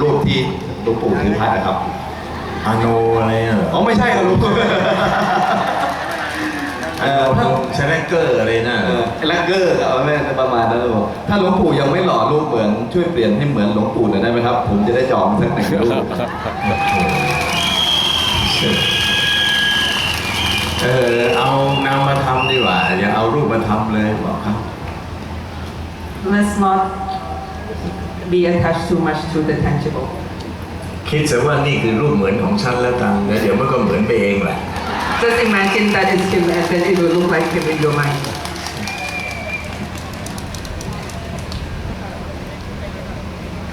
รูปที่หลวงปู่ถือพัดนะครับ อาโนอะไรอะอ๋อไม่ใช่ครับหลวงปู่เอ่อถ้าเชลเกอร์อะไรน่ะเออแลกเกอร์เอาแม่ประมาณนั้นเลยถ้าหลวงปู่ยังไม่หล่อรูปเหมือนช่วยเปลี่ยนให้เหมือนหลวงปู่หน่อยได้ไหมครับ ผมจะได้จองสักหนึ่งรูปเออเอานามมาทำดีกว่าอย่าเอารูปมาทำเลยบอกครับ Let's not be attached too much to the tangible. คิดซะว่านี่คือรูปเหมือนของฉันแล้วกันแล้วเดี๋ยวมันก็เหมือนไปเองแหละ Just imagine that it's him and then it will look like him in your mind.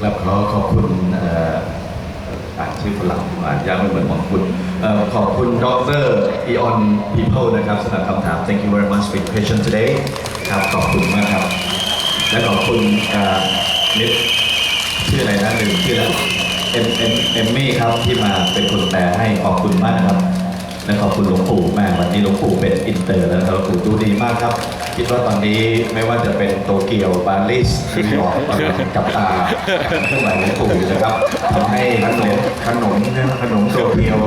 ครับขอขอบคุณเอ่ออ่านชื่อฝรั่งอ่านยากไม่เหมือนของคุณเอ่อขอบคุณดรอีออนพีเพิลนะครับสำหรับคำถาม thank you very much for your question today ครับขอบคุณมากครับ และขอบคุณเอ่อมิตร ชื่ออะไรนะลืมชื่อแล้วเอ็มเอ็มเอมมี่ครับที่มาเป็นคนแปลให้ขอบคุณมากนะครับและขอบคุณหลวงปู่มากวันนี้หลวงปู่เป็นอินเตอร์แล้วหลวงปู่ดูดีมากครับ คิดว่าตอนนี้ไม่ว่าจะเป็นโตเกียวปารีสนิวยอร์กกำลังจับตาเครื่องหมายหลวงปู่อยู่นะครับทำให้ขนมขนมขนมโตเกียว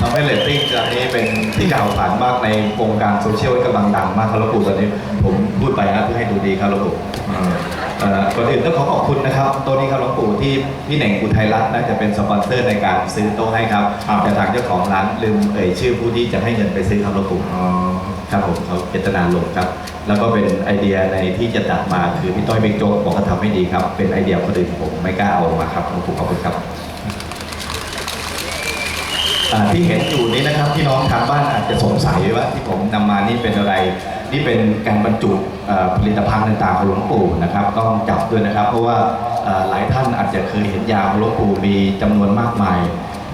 ทำให้เรตติ้งตอนนี้เป็นที่กล่าวขานมากในวงการโซเชียลกำลังดังมากครับหลวงปู่ตอนนี้ผมพูดไปนะเพื่อให้ดูดีครับหลวงปู่ ก่อนอื่นต้องขอขอบคุณนะครับโต๊ะนี้ครับหลวงปู่ที่พี่เหน่งอุทัยรัตน์น่าจะเป็นสปอนเซอร์ในการซื้อโต๊ะให้ครับแต่ทางเจ้าของร้านลืมเอ่ยชื่อผู้ที่จะให้เงินไปซื้อครับหลวงปู่อ๋อครับผมเขาเจตนาลงครับ แล้วก็เป็นไอเดียในที่จะจัดมาคือพี่ต้อยบิ๊กโจ๊กบอกเขาทำให้ดีครับ เป็นไอเดียคนอื่นผมไม่กล้าเอามาครับหลวงปู่ขอบคุณครับอ่าที่เห็นอยู่นี้นะครับพี่น้องทางบ้านอาจจะสงสัยว่าที่ผมนำมานี่เป็นอะไร นี่เป็นการบรรจุผลิตภัณฑ์ต่างๆของหลวงปู่นะครับ ต้องจับด้วยนะครับ เพราะว่าหลายท่านอาจจะเคยเห็นยาของหลวงปู่มีจำนวนมากมาย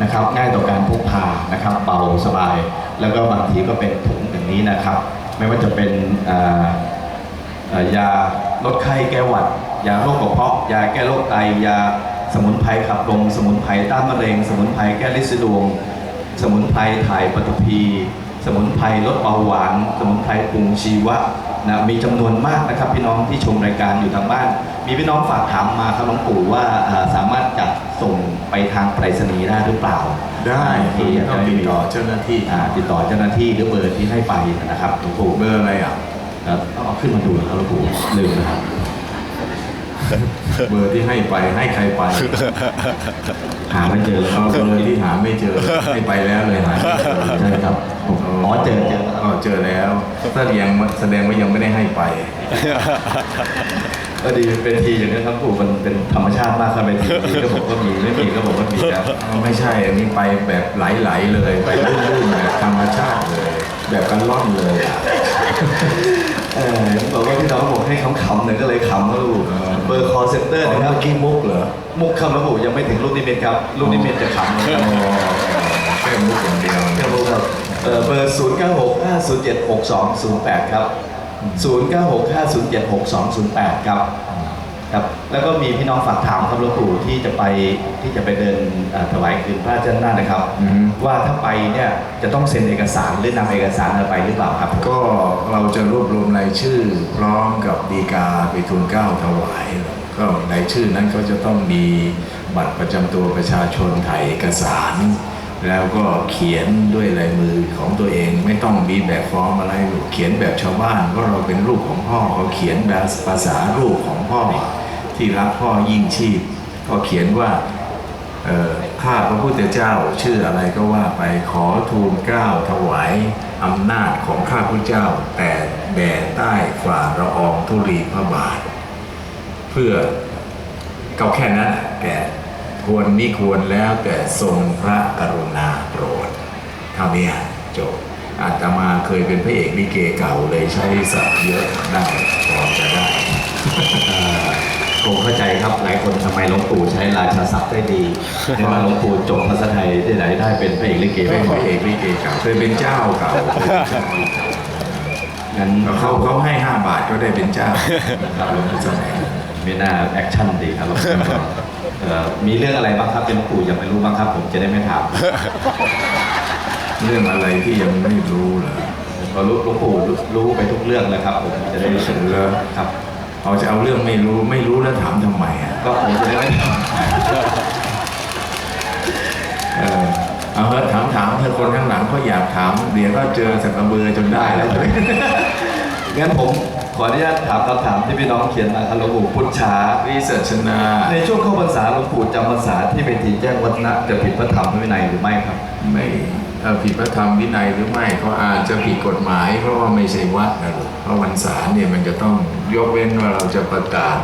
นะครับ ง่ายต่อการพกพานะครับเบาสบาย แล้วก็บางทีก็เป็นถุงอย่างนี้นะครับ ไม่ว่าจะเป็นยาลดไข้แก้หวัด ยาโรคกระเพาะ ยาแก้โรคไตยาสมุนไพรขับลมสมุนไพรต้านมะเร็ง สมุนไพรแก้ลินดวง สมุนไพรถ่ายปฏิพี สมุนไพรลดเบาหวาน สมุนไพรปรุงชีวะนะมีจำนวนมากนะครับพี่น้องที่ชมรายการอยู่ทางบ้าน มีพี่น้องฝากถามมาครับหลวงปู่ว่าเอ่อสามารถจัดส่งไปทางไปรษณีย์ได้หรือเปล่า ได้ที่ต้องติดต่อเจ้าหน้าที่อ่าติดต่อเจ้าหน้าที่หรือเบอร์ที่ให้ไปนะครับหลวงปู่เบอร์อะไรอะครับเอาขึ้นมาดูนะครับหลวงปู่ลืมนะครับ เบอร์ที่ให้ไปให้ใครไป หาไม่เจอแล้วคเอารับเบอร์ที่หาไม่เจอให้ไปแล้วเลยหาไม่เจอใช่ครับผมอ๋อเจอเจออ๋อเจอแล้วแสดงว่าแสดงว่ายังไม่ได้ให้ไปก็ดีเป็นทีอย่างนี้ครับปู่มันเป็นธรรมชาติมากครับเป็นทีมีก็บอกว่ามีไม่มีก็บอกว่ามีนะอ๋อไม่ใช่อันนี้ไปแบบไหลๆเลยไปลื่นๆแบบธรรมชาติเลย แบบกันล่อนเลยอะ เออบอกว่าพี่น้องบอกให้ขำๆหน่อยก็เลยขำครับปู่เบอร์คอเซ็นเตอร์อ๋อนะคเมื่รับอกี้มุกเหรอ มุกคำแล้วปู่ยังไม่ถึงลูกนิมิตครับ ลูกนิมิตจะขำเลยอ๋อแค่มุกอย่างเดียวแค่มุกครับเอ่อเบอร์ 0 9 6 5 0 7 6 2 0 8 ครับ 0 9 6 5 0 7 6 2 0 8 ครับ ครับแล้วก็มีพี่น้องฝากถามครับหลวงปู่ที่จะไปที่จะไปเดินเอ่อถวายคืนพระเจ้าหน้านะครับอืมว่าถ้าไปเนี่ยจะต้องเซ็นเอกสารหรือนำเอกสารอะไรไปหรือเปล่าครับ ก็เราจะรวบรวมรายชื่อ พร้อมกับดีกาไปทุนเกล้าถวายก็รายชื่อนั้นก็จะต้องมีบัตรประจำตัวประชาชนถ่ายเอกสาร แล้วก็เขียนด้วยลายมือของตัวเองไม่ต้องมีแบบฟอร์มอะไรเขียนแบบชาวบ้านเพราะเราเป็นลูกของพ่อเขาเขียนแบบภาษาลูกของพ่อที่รักพ่อยิ่งชีพ ก็เขียนว่าข้าพระพุทธเจ้าชื่ออะไรก็ว่าไปขอทูลเกล้าถวายอำนาจของข้าพระเจ้า แต่แด่ใต้ฝ่าละอองธุลีพระบาท เพื่อก็แค่นั้นแก ควรมิควรแล้วแต่ทรงพระกรุณาโปรดเท่านี้จบอาตมาเคยเป็นพระเอกลิเกเก่าเลยใช้ศัพท์เยอะได้พอจะได้ผมเข้าใจครับหลายคนทำไมหลวงปู่ใช้ราชาศัพท์ได้ดีเพราะว่าหลวงปู่จบภาษาไทยที่ไหนได้เป็นพระเอกลิเกเป็ไม่นพพอระเอกลิเกเก่าเคยเป็นเจ้าเก่าเคยเป็นเจ้าเก่างั้นเขาเขาให้5บาทก็ได้เป็นเจ้าครับหลวงพ่อสมัยไม่น่าแอคชั่นดีครับหลวงปู่ มีเรื่องอะไรบ้างครับเป็นลวงปู่ยังไม่รู้บ้างครับ ผมจะได้ไม่ถาม เรื่องอะไรที่ยังไม่รู้เหรอพอรู้หลวงปู่รู้ไปทุกเรื่องแล้วครับ ผมจะได้รู้สึกเหรอครับ เอาจะเอาเรื่องไม่รู้ไม่รู้แล้วถามทำไมอะก็ผมจะได้ไม่ถามเออเอาเถอะถามๆเธอคนข้างหลังก็อยากถาม เดี๋ยวก็เจอสักกระเบือจนได้แล้ว งั้นผม ขออนุญาตถามคำถามที่พี่น้องเขียนมาครับหลวงปู่พุทธชาวิสัชนา ในช่วงเข้าพรรษาหลวงปู่จำพรรษาที่เป็นทีแจ้งวัฒนะจะผิดพระธรรมวินัยหรือไม่ครับ ไม่ผิดพระธรรมวินัยหรือไม่เขาอาจจะผิดกฎหมาย เพราะว่าไม่ใช่วัดนะลูกเพราะวันษาเนี่ยมันจะต้องยกเว้นว่าเราจะประกาศ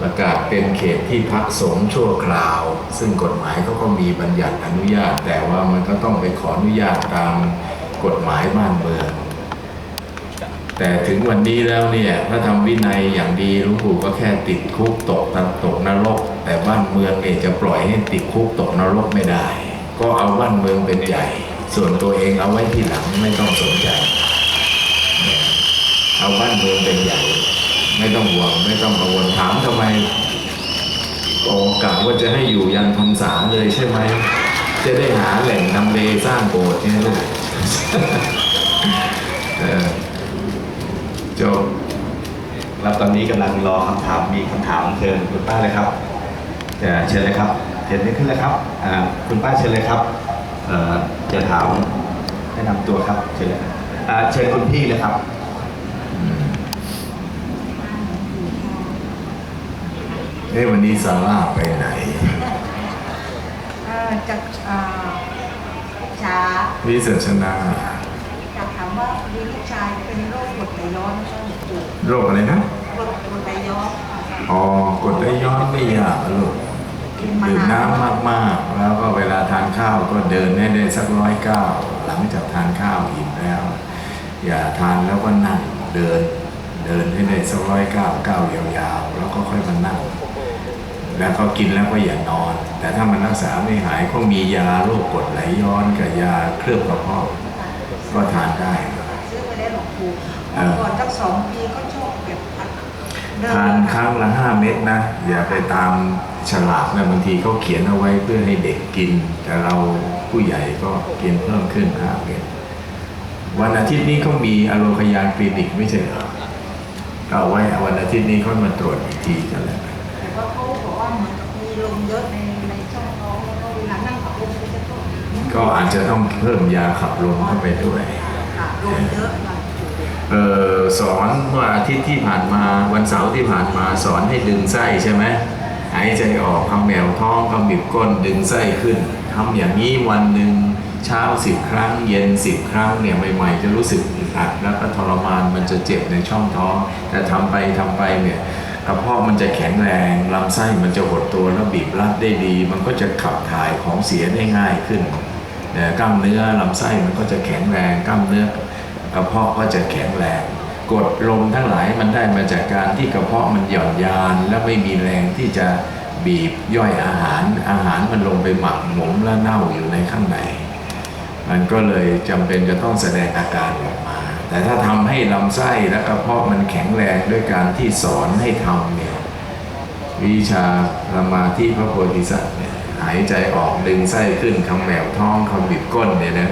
ประกาศเป็นเขตที่พักสงฆ์ชั่วคราว ซึ่งกฎหมายเขาก็มีบัญญัติอนุญาต แต่ว่ามันก็ต้องไปขออนุญาตตามกฎหมายบ้านเมือง แต่ถึงวันนี้แล้วเนี่ยพระธรรมวินัยอย่างดีหลวงปู่ก็แค่ติดคุกตกตันตกนรก แต่บ้านเมืองเองจะปล่อยให้ติดคุกตกนรกไม่ได้ ก็เอาบ้านเมืองเป็นใหญ่ ส่วนตัวเองเอาไว้ที่หลังไม่ต้องสนใจ เอาบ้านเมืองเป็นใหญ่ ไม่ต้องห่วงไม่ต้องกังวลถามทำไมโอกะว่าจะให้อยู่ยันพรรษาเลยใช่ไหมจะได้หาแหล่งนำเลสร้างโบสถ์ใช่ไหมลูก เออจบครับตอนนี้กำลังรอคำถามมีคำถามเชิญคุณป้าเลยครับจะเชิญเลยครับเชิญขึ้นเลยครับอ่าคุณป้าเชิญเลยครับเอ่อจะถามแนะนำตัวครับ เชิญเลยครับอ่าเชิญคุณพี่เลยครับเอ้วันนี้ซาร่าไปไหนเอ่อจะเอ่อช้าวิสัชนาอยากถามว่ามีลูกชายเป็นโรคกรดไหลย้อนก็ปวดโรคอะไรนะ กรดกรดไหลย้อนอ๋อกดได้ย้อนไม่ยากลูกดื่มน้ำมากๆ แล้วก็เวลาทานข้าวก็เดินให้ได้สักร้อยเก้าหลังจากทานข้าวอิ่มแล้ว อย่าทานแล้วก็นั่งเดิน เดินให้ได้สักร้อยเก้าก้าวยาวๆ แล้วก็ค่อยมานั่ง แล้วก็กินแล้วก็อย่านอน แต่ถ้ามันรักษาไม่หายก็มียาโรคกรดไหลย้อนกับยาเคลือบกระเพาะ ก็ทานได้ซื้อไปได้หลวงปู่เออก่อนสักสองปีก็ชอบแบบเดิทานครั้งละห้าเม็ดนะ อย่าไปตามฉลากนะบางทีเขาเขียนเอาไว้เพื่อให้เด็กกิน แต่เราผู้ใหญ่ก็กินเพิ่มขึ้นห้าเม็ดวันอาทิตย์นี้เขามีอโลคยานคลินิกไม่ใช่เหรอก็เอาไว้วันอาทิตย์นี้เขามาตรวจอีกทีกันแล้วกันแต่ว่าเขาบอกว่าเหมือนกับมีลมเยอะใน ก็อาจจะต้องเพิ่มยาขับลมเข้าไปด้วยค่ะลมเยอะมากเออสอนเมื่ออาทิตย์ที่ผ่านมาวันเสาร์ที่ผ่านมาสอนให้ดึงไส้ใช่ไหมหายใจออกคำแหววท้องคำบีบก้นดึงไส้ขึ้นทำอย่างนี้วันหนึ่งเช้าสิบครั้ง เย็นสิบครั้งเนี่ยใหม่ๆ จะรู้สึกอึดอัดแล้วก็ทรมานมันจะเจ็บในช่องท้อง แต่ทำไปทำไปเนี่ยกระเพาะมันจะแข็งแรงลำไส้มันจะหดตัวแล้วบีบรัดได้ดี มันก็จะขับถ่ายของเสียได้ง่ายขึ้นเนี่ย กล้ามเนื้อลำไส้มันก็จะแข็งแรงกล้ามเนื้อกระเพาะก็จะแข็งแรงกดลมทั้งหลายมันได้มาจากการที่กระเพาะมันหย่อนยาน และไม่มีแรงที่จะบีบย่อยอาหารอาหารมันลงไปหมักหมมและเน่าอยู่ในข้างในมันก็เลยจำเป็นจะต้องแสดงอาการออกมา แต่ถ้าทำให้ลำไส้และกระเพาะมันแข็งแรงด้วยการที่สอนให้ทำเนี่ยวิชาสมาธิพระโพธิสัตว์ หายใจออกดึงไส้ขึ้นคำแหววท้องคำบีบก้นเนี่ยนะ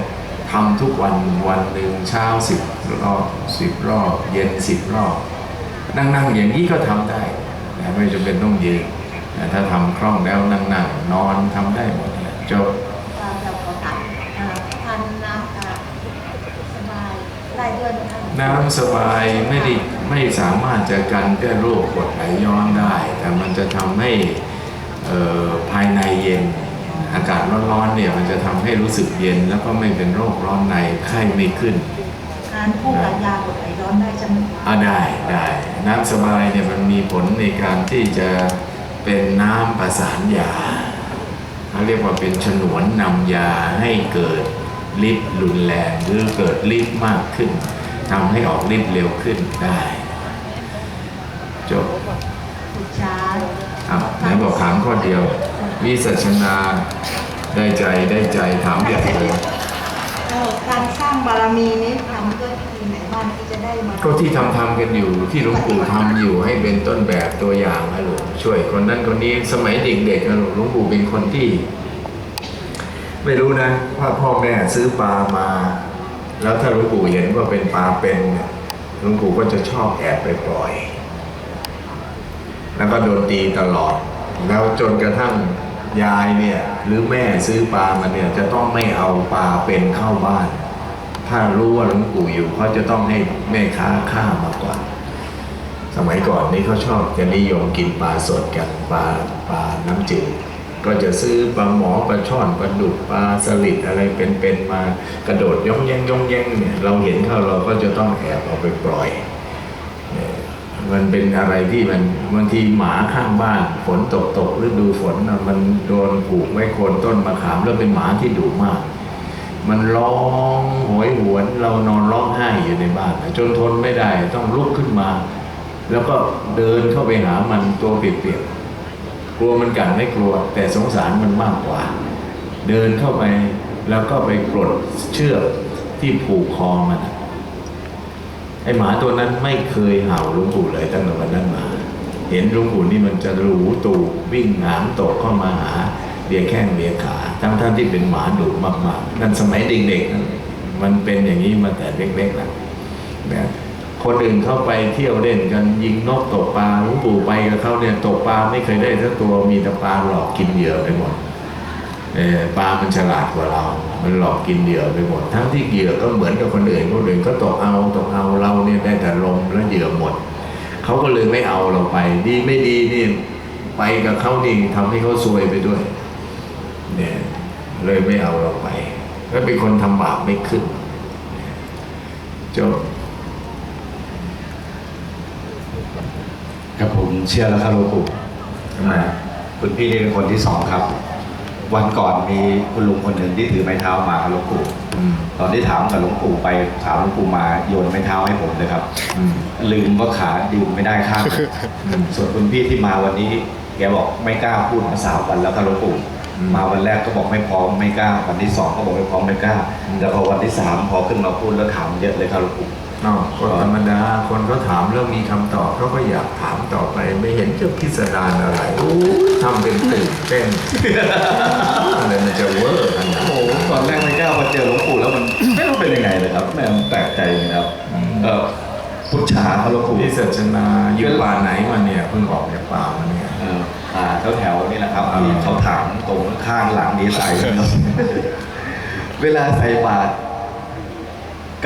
ทำทุกวันวันหนึ่งเช้าสิบรอบสิบรอบ เย็นสิบรอบ นั่งๆอย่างนี้ก็ทำได้นะไม่จำเป็นต้องยืนแต่ถ้าทำคล่องแล้วนั่งๆนอนทำได้หมดเนี่ยจบเราจะขอถามเอ่อทานน้ำเอ่อสบายได้ด้วยไหมคะน้ำสบายไม่ได้ไม่สามารถจะกันแก้โรคกรดไหลย้อนได้ แต่มันจะทำให้เอ่อ ภายในเย็น อากาศร้อนๆเนี่ยมันจะทำให้รู้สึกเย็น แล้วก็ไม่เป็นโรคร้อนในไข้ไม่ขึ้นทานคู่กับยากดไหลย้อนได้ใช่ไหมคะอ่าได้ได้น้ำสบายเนี่ยมันมีผลในการที่จะเป็นน้ำประสานยาเขาเรียกว่าเป็นฉนวนนำยาให้เกิดฤทธิ์รุนแรงหรือเกิดฤทธิ์มากขึ้นทำให้ออกฤทธิ์เร็วขึ้นได้ จบสุชา อะไหนบอกถามข้อเดียว วิสัชนาได้ใจได้ใจถามใหญ่เลยเอ่อการสร้างบารมีนี้ทำด้วยวิธีไหนบ้างที่จะได้มาก็ที่ทำทำกันอยู่ที่หลวงปู่ทำอยู่ให้เป็นต้นแบบตัวอย่างนะหลวงช่วยคนนั้นคนนี้สมัยเด็กๆนะหลวงหลวงปู่เป็นคนที่ ไม่รู้นะว่าพ่อแม่ซื้อปลามา แล้วถ้าหลวงปู่เห็นว่าเป็นปลาเป็นเนี่ยหลวงปู่ก็จะชอบแอบไปปล่อย แล้วก็โดนตีตลอด แล้วจนกระทั่งยายเนี่ยหรือแม่ซื้อปลามาเนี่ยจะต้องไม่เอาปลาเป็นเข้าบ้าน ถ้ารู้ว่าหลวงปู่อยู่เขาจะต้องให้แม่ค้าฆ่ามาก่อนสมัยก่อนนี่เขาชอบจะนิยมกินปลาสดกันปลาปลาน้ำจืดก็จะซื้อปลาหมอปลาช่อนปลาดุกปลาสลิดอะไรเป็นๆมากระโดดย่องแย่งย่องแย่งเนี่ยเราเห็นเขาเราก็จะต้องแอบเอาไปปล่อย มันเป็นอะไรที่มันบางทีหมาข้างบ้านฝนตกตกฤดูฝนมันโดนผูกไว้โคนต้นมะขามแล้วเป็นหมาที่ดุมาก มันร้องโหยหวนเรานอนร้องไห้อยู่ในบ้าน จนทนไม่ได้ต้องลุกขึ้นมา แล้วก็เดินเข้าไปหามันตัวเปียกๆกลัวมันกัดไม่กลัว แต่สงสารมันมากกว่า เดินเข้าไปแล้วก็ไปปลดเชือกที่ผูกคอมัน ไอหมาตัวนั้นไม่เคยเห่าลุงปู่เลยตั้งแต่วันนั้นมา เห็นลุงปู่นี่มันจะรูตูวิ่งหางตกเข้ามาหาเลียแข้งเลียขาทั้งท่านที่เป็นหมาดุมากๆนั่นสมัยเด็กๆมันเป็นอย่างนี้มาแต่เล็กๆแล้วแบบคนอื่นเข้าไปเที่ยวเล่นกันยิงนกตกปลาลุงปู่ไปกับเขาเนี่ยตกปลาไม่เคยได้สักตัวมีแต่ปลาหลอกกินเหยื่อไปหมด ปลามันฉลาดกว่าเรา มันหลอกกินเหยื่อไปหมด ทั้งที่เหยื่อก็เหมือนกับคนอื่นคนอื่นก็ตกเอาตกเอาเราเนี่ยได้แต่ลมแล้วเหยื่อหมด เขาก็เลยไม่เอาเราไป ดีไม่ดีนี่ไปกับเขานี่ทำให้เขาซวยไปด้วย เนี่ยเลยไม่เอาเราไปแล้วเป็นคนทำบาปไม่ขึ้นจบครับผมเชื่อแล้วครับหลวงปู่ทำไมคุณพี่นี่เป็นคนที่สองครับ วันก่อนมีคุณลุงคนหนึ่งที่ถือไม้เท้ามาครับหลวงปู่อืมตอนที่ถามกับหลวงปู่ไปถามหลวงปู่มาโยนไม้เท้าให้ผมเลยครับอืมลืมว่าขาดื่มไม่ได้ข้างหนึ่งอืมส่วนคุณพี่ที่มาวันนี้ แกบอกไม่กล้าพูดมาสามวันแล้วครับหลวงปู่อืมมาวันแรกก็บอกไม่พร้อมไม่กล้า วันที่สองก็บอกไม่พร้อมไม่กล้าอืมแต่พอวันที่สามพอขึ้นมาพูดแล้วถามเยอะเลยครับหลวงปู่ อ้าวก็ธรรมดา คนเขาถามแล้วมีคำตอบเขาก็อยากถามต่อไปไม่เห็นจะพิสดารอะไรโอ้ยทำเป็นตื่นเต้นอะไรมันจะเวอร์ขนาดโอ้นั้นโหตอนแรกไม่กล้ามาเจอหลวงปู่แล้วมันไม่รู้เป็นยังไงเลยครับแม่มันแปลกใจนะครับอืมเออพุทธาครับหลวงปู่ที่ศาสนาอยู่ป่าไหนมาเนี่ยเพิ่งออกจากป่ามาเนี่ยเอออ่าแถวแถวๆนี่แหละครับอ่าที่เขาถามตรงข้างหลังดีไซน์นะครับเวลาใส่บาตร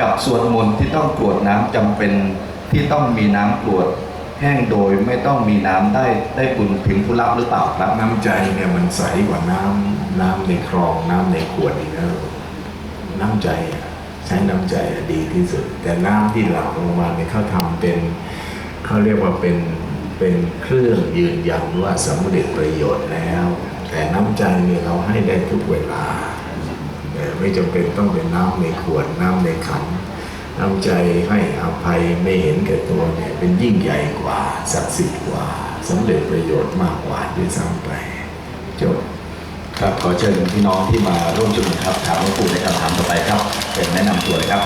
กับสวดมนต์ที่ต้องกรวดน้ำจำเป็นที่ต้องมีน้ำกรวดแห้งโดยไม่ต้องมีน้ำได้ได้บุญถึงผู้รับหรือเปล่าครับน้ำใจเนี่ยมันใสกว่าน้ำน้ำในคลองน้ำในขวดอีกนะน้ำใจใช้น้ำใจดีที่สุด แต่น้ำที่หลั่งลงมาเนี่ยเขาทำเป็นเขาเรียกว่าเป็นเป็นเครื่องยืนยันว่าสำเร็จประโยชน์แล้ว แต่น้ำใจเนี่ยเราให้ได้ทุกเวลา ไม่จำเป็นต้องเป็นน้ำในขวดน้ำในขันน้ำใจให้อภัยไม่เห็นแก่ตัวเนี่ยเป็นยิ่งใหญ่กว่าศักดิ์สิทธิ์กว่าสำเร็จประโยชน์มากกว่าด้วยซ้ำไปจบครับขอเชิญพี่น้องที่มาร่วมชุมนุมครับถามหลวงปู่ในคำถามต่อไปครับ เป็นแนะนำตัวเลยครับ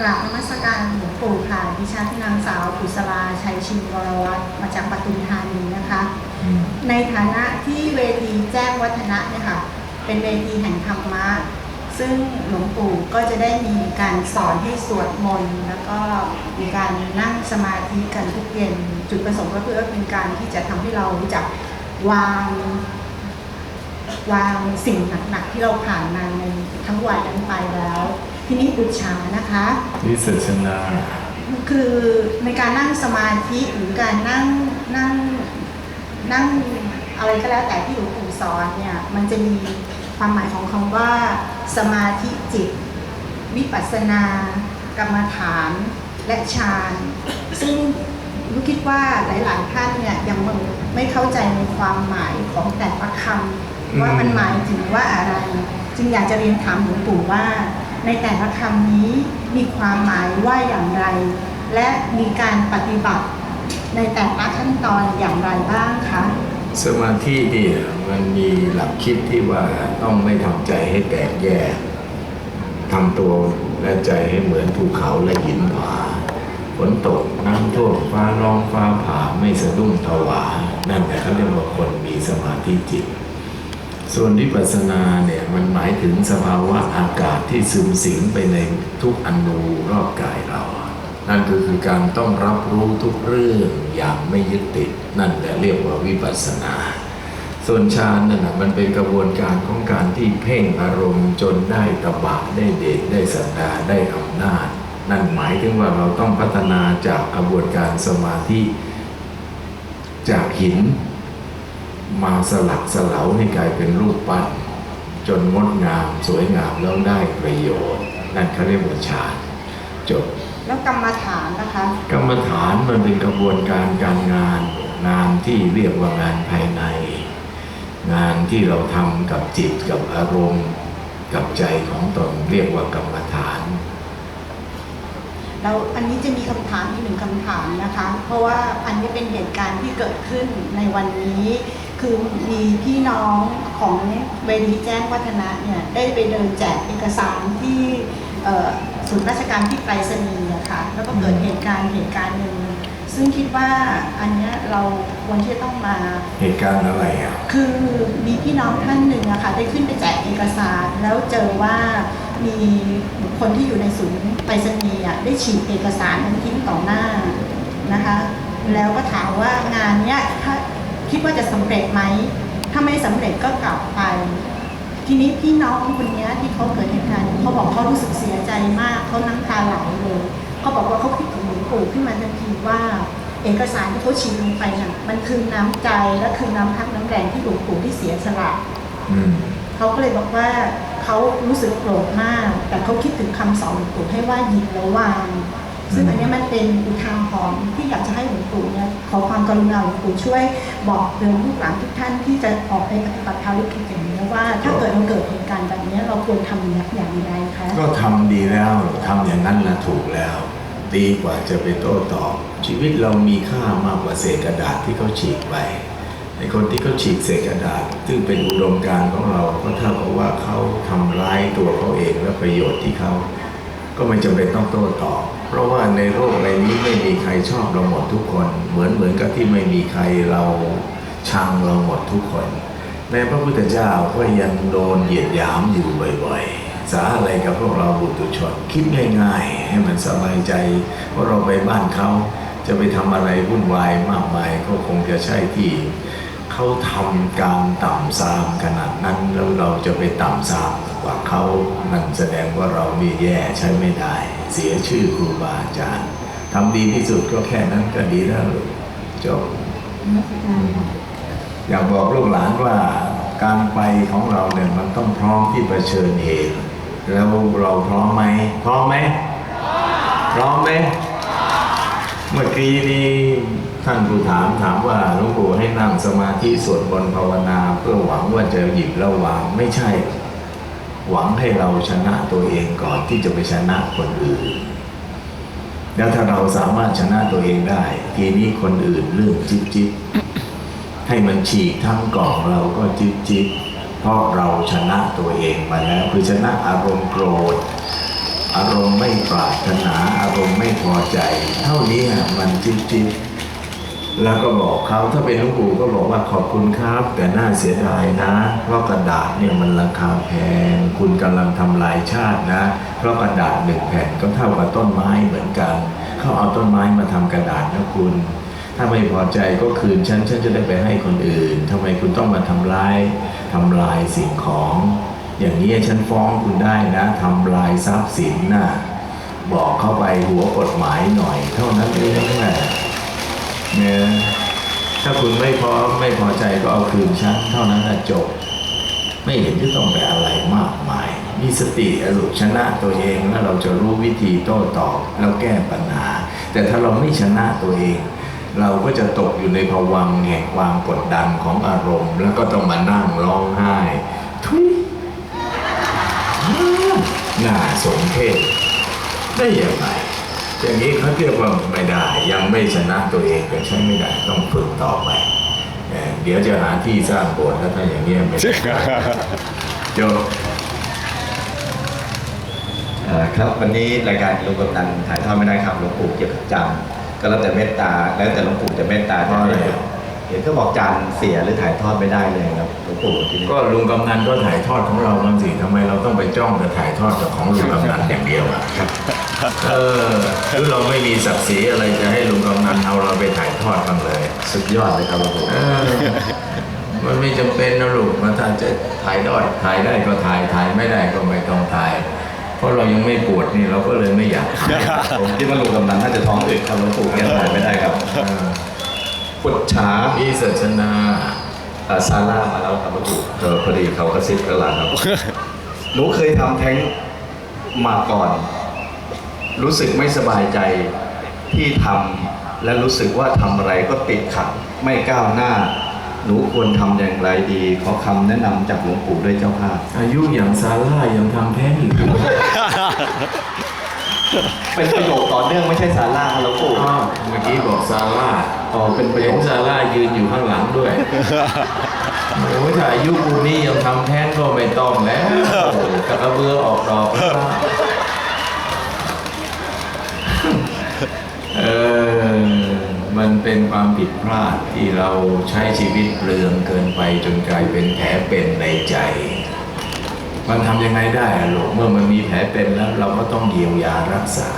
กราบนมัสการหลวงปู่ค่ะดิฉันนางสาวปุษราชัยชินวรวัฒน์มาจากปทุมธานีนะคะ ในฐานะที่เวทีแจ้งวัฒนะเนี่ยค่ะ เป็นเวทีแห่งธรรมะ ซึ่งหลวงปู่ก็จะได้มีการสอนให้สวดมนต์ แล้วก็มีการนั่งสมาธิกันทุกเย็น จุดประสงค์ก็เพื่อเป็นการที่จะทำให้เรารู้จักวางวางสิ่งหนักๆที่เราผ่านมาในทั้งวันนั้นไปแล้ว ทีนี้อุจฉานะคะวิสัชนาคือในการนั่งสมาธิหรือการนั่งนั่งนั่งอะไรก็แล้วแต่ที่หลวงปู่สอนเนี่ยมันจะมี ความหมายของคำว่า สมาธิจิต วิปัสสนากรรมฐานและฌานซึ่งลูกคิดว่าหลาย ๆ ท่านเนี่ยยังไม่เข้าใจในความหมายของแต่ละคำว่ามันหมายถึงว่าอะไร จึงอยากจะเรียนถามหลวงปู่ว่า ในแต่ละคำนี้มีความหมายว่าอย่างไร และมีการปฏิบัติในแต่ละขั้นตอนอย่างไรบ้างคะ สมาธิเนี่ยมันมีหลักคิดที่ว่าต้องไม่ทำใจให้แตกแยกทำตัวและใจให้เหมือนภูเขาและหินผาฝนตกน้ำท่วมฟ้าร้องฟ้าผ่าไม่สะดุ้งถวานั่นแหละเขาเรียกว่าคนมีสมาธิจิต ส่วนวิปัสสนาเนี่ยมันหมายถึงสภาวะอากาศที่ซึมสิงไปในทุกอนูรอบกายเรา นั่นก็คือการต้องรับรู้ทุกเรื่องอย่างไม่ยึดติด นั่นแหละเรียกว่าวิปัสสนา ส่วนฌานนั่นนะมันเป็นกระบวนการของการที่เพ่งอารมณ์จนได้ตบะได้เดชได้สันดาได้อำนาจ นั่นหมายถึงว่าเราต้องพัฒนาจากกระบวนการสมาธิจากหิน มาสลักสลาให้กลายเป็นรูปปั้นจนงดงาม สวยงามแล้วได้ประโยชน์ นั่นเขาเรียกว่าฌานจบ แล้วกรรมฐานนะคะ กรรมฐานมันเป็นกระบวนการการงาน งานที่เรียกว่างานภายใน งานที่เราทำกับจิตกับอารมณ์กับใจของตนเรียกว่ากรรมฐานแล้วอันนี้จะมีคำถามอีกหนึ่งคำถามนะคะ เพราะว่าอันนี้เป็นเหตุการณ์ที่เกิดขึ้นในวันนี้ คือมีพี่น้องของเวทีแจ้งวัฒนะเนี่ยได้ไปเดินแจกเอกสารที่เอ่อ ศูนย์ราชการที่ไปรษณีย์อะค่ะแล้วก็เกิดเหตุการณ์เหตุการณ์หนึ่งซึ่งคิดว่าอันเนี้ยเราควรที่จะต้องมา เหตุการณ์อะไรอะ คือมีพี่น้องท่านหนึ่งอะค่ะได้ขึ้นไปแจกเอกสาร แล้วเจอว่ามีบุคคลที่อยู่ในศูนย์ไปรษณีย์อะได้ฉีกเอกสารนั้นทิ้งต่อหน้านะคะ แล้วก็ถามว่างานเนี้ยถ้าคิดว่าจะสำเร็จไหมถ้าไม่สำเร็จก็กลับไป ทีนี้พี่น้องคนเนี้ยที่เขาเกิดเหตุการณ์เขาบอกเขารู้สึกเสียใจมากเขาน้ำตาไหลเลยเขาบอกว่าเขาคิดถึงหลวงปู่ขึ้นมาทันทีว่าเอกสารที่เขาฉีกลงไปน่ะมันคือน้ำใจและคือน้ำพักน้ำแรงที่หลวงปู่ที่เสียสละอืมเขาก็เลยบอกว่าเขารู้สึกโกรธมาก แต่เขาคิดถึงคำสอนหลวงปู่ให้ว่าหยิบแล้ววาง ซึ่งอันนี้มันเป็นอุทาหรณ์ที่อยากจะให้หลวงปู่เนี่ยขอความกรุณาหลวงปู่ช่วยบอกเตือนลูกหลานทุกท่านที่จะออกไปปฏิบัติภารกิจอย่างนี้ว่า ถ้าเกิดมันเกิดเหตุการณ์แบบนี้เราควรทำอย่างไรคะก็ทำดีแล้วทำอย่างนั้นนะถูกแล้ว ดีกว่าจะไปโต้ตอบชีวิตเรามีค่ามากกว่าเศษกระดาษที่เขาฉีกไปในคนที่เขาฉีกเศษกระดาษ ซึ่งเป็นอุดมการของเราก็เท่ากับว่าเขาทำร้ายตัวเขาเองและประโยชน์ที่เขาก็ไม่จำเป็นต้องโต้ตอบ เพราะว่าในโลกใบนี้ไม่มีใครชอบเราหมดทุกคน เหมือนเหมือนกับที่ไม่มีใครเราชังเราหมดทุกคนแม้พระพุทธเจ้าก็ยังโดนเหยียดหยามอยู่บ่อยๆ สาอะไรกับพวกเราบุตุชน คิดง่ายๆ ให้มันสบายใจว่าเราไปบ้านเขาจะไปทำอะไรวุ่นวายมากมายก็คงจะใช่ที่ เขาทำการต่ำซามขนาดนั้นแล้วเราจะไปต่ำซามกว่าเขานั่นแสดงว่าเรานี่แย่ใช้ไม่ได้ เสียชื่อครูบาอาจารย์ทำดีที่สุดก็แค่นั้นก็ดีแล้วจบอยากบอกลูกหลานว่าการไปของเราเนี่ยมันต้องพร้อมที่เผชิญเหตุแล้วเราพร้อมไหมพร้อมไหมพร้อมไหม เมื่อกี้นี้ท่านผู้ถามถามว่าหลวงปู่ให้นั่งสมาธิสวดมนต์ภาวนาเพื่อหวังว่าจะหยิบแล้ววางไม่ใช่ หวังให้เราชนะตัวเองก่อนที่จะไปชนะคนอื่น แล้วถ้าเราสามารถชนะตัวเองได้ ทีนี้คนอื่นเรื่องจิ๊บจิ๊บให้มันฉีกทั้งกล่องเราก็จิบจิบเพราะเราชนะตัวเองมาแล้วคือชนะอารมณ์โกรธ อารมณ์ไม่ปรารถนาอารมณ์ไม่พอใจ เท่านี้มันจิบจิบแล้วก็บอกเขาถ้าเป็นหลวงปู่ก็บอกว่าขอบคุณครับ แต่น่าเสียดายนะ เพราะกระดาษเนี่ยมันราคาแพง คุณกำลังทำลายชาตินะ เพราะกระดาษหนึ่งแผ่นก็เท่ากับต้นไม้เหมือนกัน เขาเอาต้นไม้มาทำกระดาษนะคุณ ถ้าไม่พอใจก็คืนฉันฉันจะได้ไปให้คนอื่นทำไมคุณต้องมาทำร้ายทำลายสิ่งของ อย่างนี้ฉันฟ้องคุณได้นะทำลายทรัพย์สินนะบอกเข้าไปหัวกฎหมายหน่อย เท่านั้นเองแหละเนี่ยถ้าคุณไม่พอไม่พอใจก็เอาคืนฉันเท่านั้นนะจบ ไม่เห็นจะต้องไปอะไรมากมาย มีสติอรุชนะตัวเองแล้วเราจะรู้วิธีโต้ตอบแล้วแก้ปัญหา แต่ถ้าเราไม่ชนะตัวเอง เราก็จะตกอยู่ในภวังแห่งความกดดันของอารมณ์ แล้วก็ต้องมานั่งร้องไห้ ทุยน่าสมเพชได้ยังไงอย่างนี้เขาเรียกว่าไม่ได้ ยังไม่ชนะตัวเองก็ใช้ไม่ได้ต้องฝึกต่อไปเอ่อเดี๋ยวจะหาที่สร้างโบสถ์แล้วถ้าอย่างนี้ยไม่ได้จบเอ่อครับวันนี้รายการหลวงกำนันถ่ายทอดไม่ได้ครับหลวงปู่เกี่ยวกับจานก็แล้วแต่เมตตาแล้วแต่หลวงปู่จะเมตตาเพราะอะไรอะ เห็นก็บอกจานเสียหรือถ่ายทอดไม่ได้เลยครับหลวงปู่ทีนี้ก็ลุงกำนันก็ถ่ายทอดของเราบางสิทำไมเราต้องไปจ้องแต่ถ่ายทอดจากของลุงกำนันอย่างเดียวอะเออหรือเราไม่มีศักดิ์ศรีอะไรจะให้ลุงกำนันเอาเราไปถ่ายทอดบ้างเลย สุดยอดเลยครับหลวงปู่เออมันมันไม่จำเป็นนะลูกมันถ้าจะถ่ายได้ถ่ายได้ก็ถ่ายถ่ายไม่ได้ก็ไม่ต้องถ่ายเพราะเรายังไม่ปวดนี่เราก็เลยไม่อยากถ่ายผมคิดว่าลุงกำนันน่าจะท้องอืดครับหลวงปู่แกถ่ายไม่ได้ครับเออ ปุจฉาวิสัชนาอ่าซาร่ามาแล้วครับหลวงปู่เออพอดีเขากระซิบกระหลังครับ หนูเคยทำแท้งมาก่อน รู้สึกไม่สบายใจที่ทำและรู้สึกว่าทำอะไรก็ติดขัดไม่ก้าวหน้า หนูควรทำอย่างไรดี ขอคำแนะนำจากหลวงปู่ด้วยเจ้าค่ะ อายุอย่างซาร่ายังทำแท้งอีกเหรอเป็นประโยคต่อเนื่องไม่ใช่สาราครับหลวงปู่ อ้าวเมื่อกี้บอกซาร่า อ๋อเป็นประโยเห็คซาร่ายืนอยู่ข้างหลังด้วย โอ้ยถ้าอายุปูนี้ยังทำแท้งก็ไม่ต้องแล้วกระเบือออกดอกแล้วเออ มันเป็นความผิดพลาดที่เราใช้ชีวิตเปลืองเกินไปจนกลายเป็นแผลเป็นในใจ มันทำยังไงได้อะลูกเมื่อมันมีแผลเป็นแล้ว เราก็ต้องเยียวยารักษา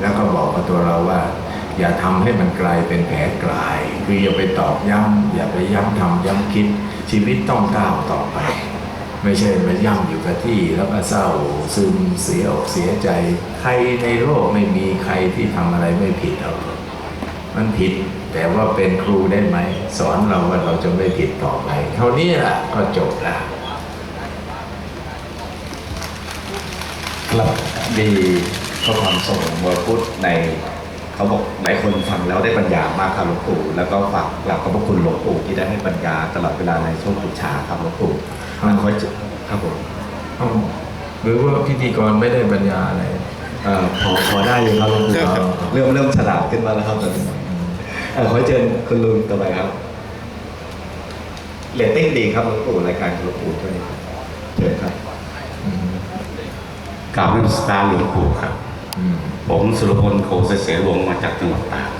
แล้วก็บอกกับตัวเราว่า อย่าทำให้มันกลายเป็นแผลกลาย คืออย่าไปตอกย้ำอย่าไปย้ำทำย้ำคิด ชีวิตต้องก้าวต่อไป ไม่ใช่มาย่ำอยู่กับที่แล้วก็เศร้าซึมเสียอกเสียใจ ใครในโลกไม่มีใครที่ทำอะไรไม่ผิดหรอกมันผิดแต่ว่าเป็นครูได้ไหม สอนเราว่าเราจะไม่ผิดต่อไป เท่านี้แหละก็จบละครับดีข้อความสงเวอร์พุทธใน เขาบอกหลายคนฟังแล้วได้ปัญญามากครับหลวงปู่แล้วก็ฝากกราบขอบพระคุณหลวงปู่ที่ได้ให้ปัญญาตลอดเวลาในช่วงปุจฉาครับหลวงปู่มันคอยจะครับผมเอ้าหรือว่าพิธีกรไม่ได้ปัญญาอะไรเอ่อพอพอได้อยู่ครับหลวงปู่ครับเริ่มเริ่มฉลาดขึ้นมาแล้วครับตอนนี้เอ่อขอเชิญคุณลุงต่อไปครับเรตติ้งดีครับหลวงปู่รายการหลวงปู่ด้วยครับเชิญครับกราบนมัสการหลวงปู่ครับ อืม ผมสุรพลโคเสเสวงศ์มาจากจังหวัดตาก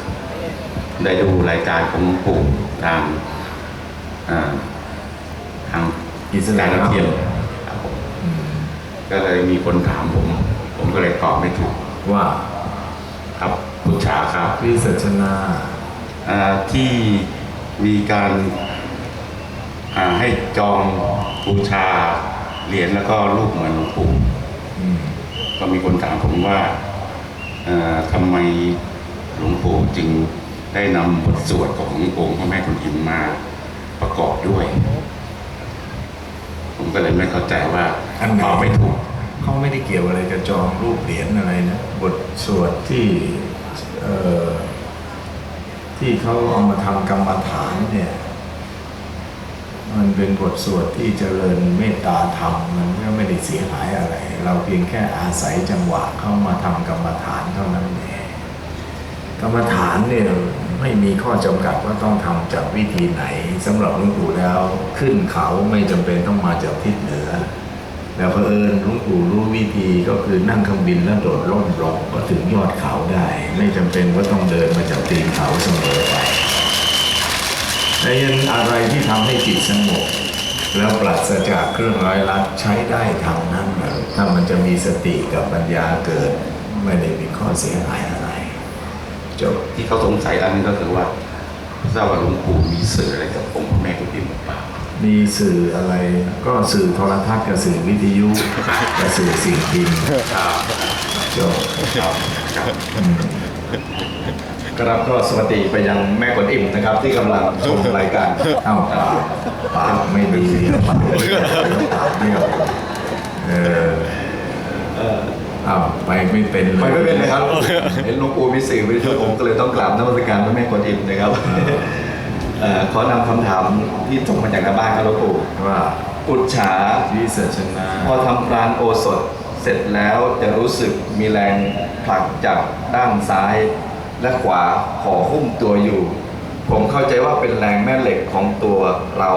ได้ดูรายการของหลวงปู่ทางอ่าทางอิสระการเทียมครับผมอืมก็เลยมีคนถามผม ผมก็เลยตอบไม่ถูกว่าครับพุชชาครับวิสัชนาอ่าที่มีการอ่าให้จองบูชาเหรียญแล้วก็รูปเหมือนหลวงปู่อืมก็มีคนถามผมว่าเอ่อ ทำไมหลวงปู่จึงได้นำบทสวดขององค์พระแม่คุณอิมมาประกอบด้วย ผมก็เลยไม่เข้าใจว่าอันไหน ตอบไม่ถูก เขาไม่ได้เกี่ยวอะไรกับจองรูปเหรียญอะไรนะบทสวดที่เอ่อที่เขาเอามาทำกรรมฐานเนี่ย มันเป็นบทสวดที่เจริญเมตตาธรรมมันก็ไม่ได้เสียหายอะไร เราเพียงแค่อาศัยจังหวะเข้ามาทำกรรมฐาน เท่านั้นเองกรรมฐานเนี่ยไม่มีข้อจำกัดว่าต้องทำจากวิธีไหนสำหรับหลวงปู่แล้วขึ้นเขาไม่จำเป็นต้องมาจากทิศเหนือแล้วเอิญหลวงปู่รู้วิธีก็คือนั่งเครื่องบินแล้วโดดร่มลงก็ถึงยอดเขาได้ ไม่จำเป็นว่าต้องเดินมาจากตีนเขาเสมอไปและยังอะไรที่ทำให้จิตสงบแล้วปราศจากเครื่องร้อยลัดใช้ได้ทางนั้นถ้ามันจะมีสติกับปัญญาเกิด ไม่ได้มีข้อเสียหายอะไรจบที่เขาสงสัยอันนึงก็คือว่าทราบว่าหลวงปู่มีสื่ออะไรกับองค์พระแม่คุณอิมหรือเปล่ามีสื่ออะไรก็สื่อโทรทัศน์กับสื่อวิทยุกับสื่อสิ่งพิมพ์จบครับครับครับก็สวัสดีไปยังแม่กวนอิ่มนะครับ ที่กำลังชมรายการเอ้าปากปากไม่ดีปากไม่ดีปากเบี้ยวเออเออเอ้าไปไม่เป็นเลยไปไม่เป็นเลยครับเห็นหลวงปู่มีสื่อวิทยุผมก็เลยต้องกราบนมัสการพระแม่กวนอิมนะครับเอ่อขอนำคำถามที่ส่งมาจากทางบ้านครับหลวงปู่ว่าปุจฉาวิสัชนาพอทำปราณโอสถเสร็จแล้วจะรู้สึกมีแรงผลักจากด้านซ้าย และขวาขอหุ้มตัวอยู่ ผมเข้าใจว่าเป็นแรงแม่เหล็กของตัวเรา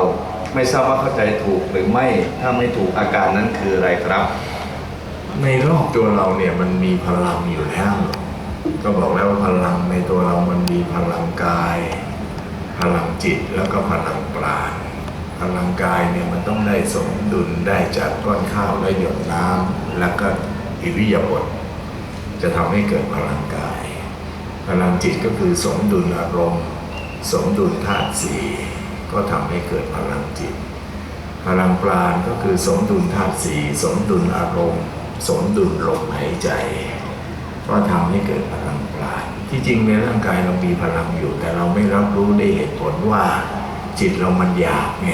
ไม่ทราบว่าเข้าใจถูกหรือไม่ถ้าไม่ถูกอาการนั้นคืออะไรครับ ในรอบตัวเราเนี่ยมันมีพลังอยู่แล้ว ก็บอกแล้วว่าพลังในตัวเรามันมีพลังกาย พลังจิตแล้วก็พลังปราณพลังกายเนี่ยมันต้องได้สมดุลได้จากก้อนข้าวและหยดน้ำแล้วก็อิริยาบถจะทำให้เกิดพลังกาย พลังจิตก็คือสมดุลอารมณ์ สมดุลธาตุสี่ก็ทำให้เกิดพลังจิต พลังปราณก็คือสมดุลธาตุสี่สมดุลอารมณ์ สมดุลลมหายใจ ก็ทำให้เกิดพลังปราณที่จริงในร่างกายเรามีพลังอยู่ แต่เราไม่รับรู้ได้เหตุผลว่า จิตเรามันอยากไง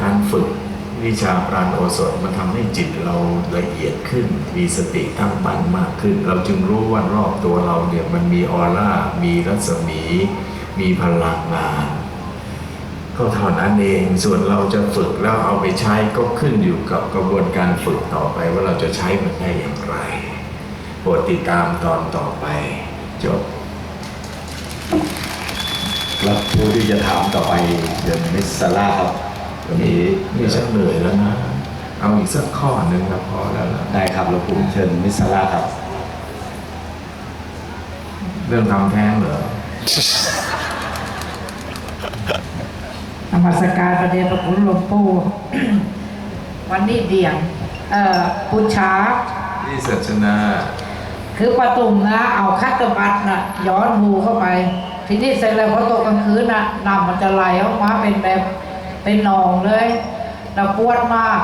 การฝึกวิชาปราณโอสถมันทำให้จิตเราละเอียดขึ้น มีสติตั้งมั่นมากขึ้น เราจึงรู้ว่ารอบตัวเราเนี่ยมันมีออร่า มีรัศมี มีพลังงาน ก็เท่านั้นเอง ส่วนเราจะฝึกแล้วเอาไปใช้ก็ขึ้นอยู่กับกระบวนการฝึกต่อไปว่าเราจะใช้มันได้อย่างไรโปรดติดตามตอนต่อไปจบแล้วผู้ที่จะถามต่อไปเดี๋ยวมิสซาร่าครับวันนี้นี่ฉันเหนื่อยแล้วนะ เอาอีกสักข้อหนึ่งก็พอแล้วล่ะได้ครับหลวงปู่เชิญมิสซาร่าครับ เรื่องทำแท้งเหรอ นมัสการประเดชพระคุณหลวงปู่วันนี้เดียงเอ่อพุชานี่สัชนา คือประตุ่มนะเอาคัตเตอร์บัตน่ะย้อนหูเข้าไป ทีนี้เสร็จแล้วพอตกกลางคืนน่ะน้ำมันจะไหลออกมาเป็นแบบเป็นหนองเลยแล้วปวดมาก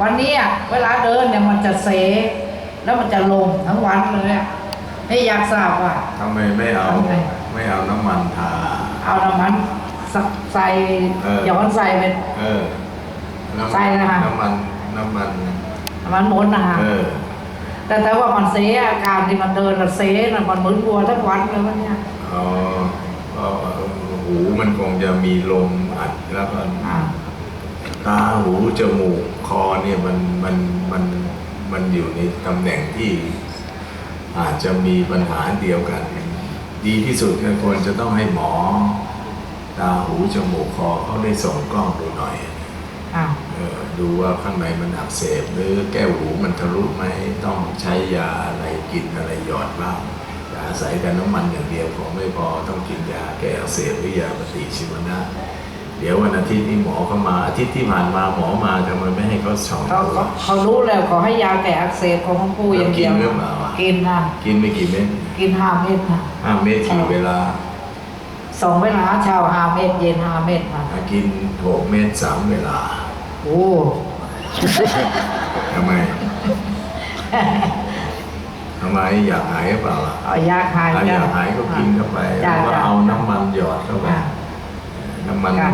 วันนี้อะเวลาเดินเนี่ยมันจะเสแล้วมันจะลมทั้งวันเลยอะนี่อยากทราบว่าทำไมไม่เอาทำไมไม่เอาน้ำมันทาเอาน้ำมัน สักใส่เออย้อนใส่เป็น เออน้ำใส่เลยค่ะน้ำมันน้ำมันน้ำมันมนต์นะคะเออแต่แต่ว่ามันเสียอาการที่มันเดินมันเสียนะมันเหมือนวัวทั้งวันเลยวันเนี้ย อ๋อก็หูมันคงจะมีลมอัดแล้วก็อ่า ตาหูจมูกคอเนี่ยมันมันมันมันอยู่ในตำแหน่งที่ อาจจะมีปัญหาเดียวกัน ดีที่สุดก็ควรจะต้องให้หมอ ตาหูจมูกคอเขาได้ส่งกล้องดูหน่อยอ่าเออดูว่าข้างในมันอักเสบหรือแก้วหูมันทะลุไหมต้องใช้ยาอะไรกินอะไรหยอดบ้างอย่าอาศัยแต่น้ำมันอย่างเดียวคงไม่พอต้องกินยาแก้อักเสบหรือยาปฏิชีวนะเดี๋ยววันอาทิตย์นี้หมอเข้ามาอาทิตย์ที่ผ่านมาหมอมาทำไมไม่ให้เขาส่องเขาตัวเขาเขารู้แล้วขอให้ยาแก้อักเสบของพ่อปู่อย่างเดียวกินหรือเปล่าอะกินนะกินไม่กี่เม็ดกินห้าเม็ดนะห้าเม็ดกี่เวลา สองเวลาเช้าห้าเม็ดเย็นห้าเม็ดนะอะกินหกเม็ดสามเวลา โอ้ทำไมทำไมอยากหายหรือเปล่าล่ะเอายาคลายถ้าอยากหายก็กินเข้าไปจ้แล้วก็จ้เอาน้ำมันหยอดเข้าไปอ่าน้ำมันค่ะ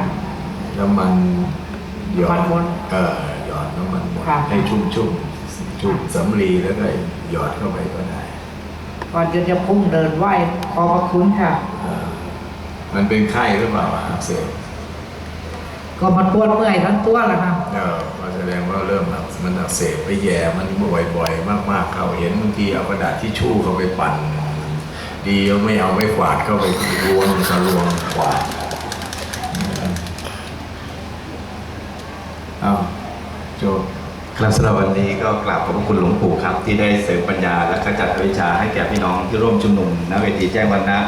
น้ำมันหยอดน้ำมันมนต์เออหยอดน้ำมันมนต์ค่ะ ให้ชุ่มชุ่มๆชุ่มสำลีแล้วก็หยอดเข้าไปก็ได้ก่อนจะจะพุ่งเดินไหวขอบพระคุณค่ะ เออ มันเป็นไข้หรือเปล่าอะอักเสบก็มันปวดเมื่อยทั้งตัวแหละค่ะเออก็แสดงว่าเริ่มอักมันอักเสบไปแย่มันบ่อยๆ มากๆ เข้าเห็นบางทีเอากระดาษที่ชู่เข้าไปปั่น ดีไม่เอาไม่กวาดเข้าไปรวงสะรวงกวาดเอาจบครับสำหรับวันนี้ก็กราบขอบพระคุณหลวงปู่ครับ ที่ได้เสริมปัญญาและขจัดอวิชชาให้แก่พี่น้องที่ร่วมชุมนุมณเวทีแจ้งวันนะ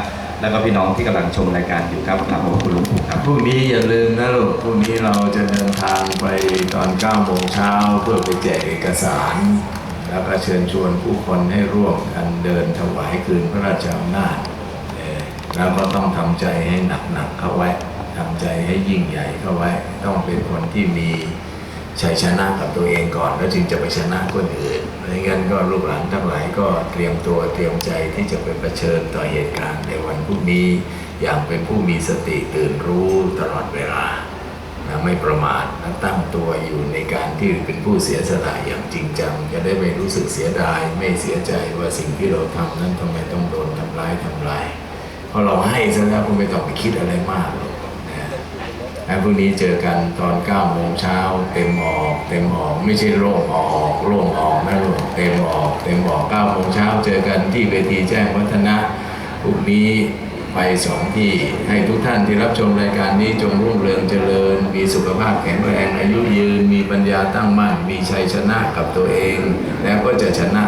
และก็พี่น้องที่กำลังชมรายการอยู่ครับกราบขอบพระคุณหลวงปู่ครับ พรุ่งนี้อย่าลืมนะลูกพรุ่งนี้เราจะเดินทางไปตอน9โมงเช้าเพื่อไปแจกเอกสาร แล้วก็เชิญชวนผู้คนให้ร่วมกันเดินถวายคืนพระราชอำนาจเอ่อแล้วก็ต้องทำใจให้หนักๆเข้าไว้ทำใจให้ยิ่งใหญ่เข้าไว้ ต้องเป็นคนที่มี ชัยชนะกับตัวเองก่อน แล้วจึงจะไปชนะคนอื่นไม่งั้นก็ลูกหลานทั้งหลายก็เตรียมตัวเตรียมใจที่จะไปเผชิญต่อเหตุการณ์ในวันพรุ่งนี้ อย่างเป็นผู้มีสติตื่นรู้ตลอดเวลานะไม่ประมาทและตั้งตัวอยู่ในการที่เป็นผู้เสียสละอย่างจริงจังจะได้ไม่รู้สึกเสียดาย ไม่เสียใจว่าสิ่งที่เราทำนั้นทำไมต้องโดนทำร้ายทำลายเพราะเราให้ซะแล้วก็ไม่ต้องไปคิดอะไรมากหร แล้วพรุ่งนี้เจอกันตอน9โมงเช้าเต็มออกเต็มออกไม่ใช่โล่งออกโล่งออกนะลูกเต็มออกเต็มออก9โมงเช้าเจอกันที่เวทีแจ้งวัฒนะพรุ่งนี้ไปสองที่ให้ทุกท่านที่รับชมรายการนี้จงรุ่งเรืองเจริญ มีสุขภาพแข็งแรงอายุยืน มีปัญญาตั้งมั่น มีชัยชนะกับตัวเอง แล้วก็จะชนะ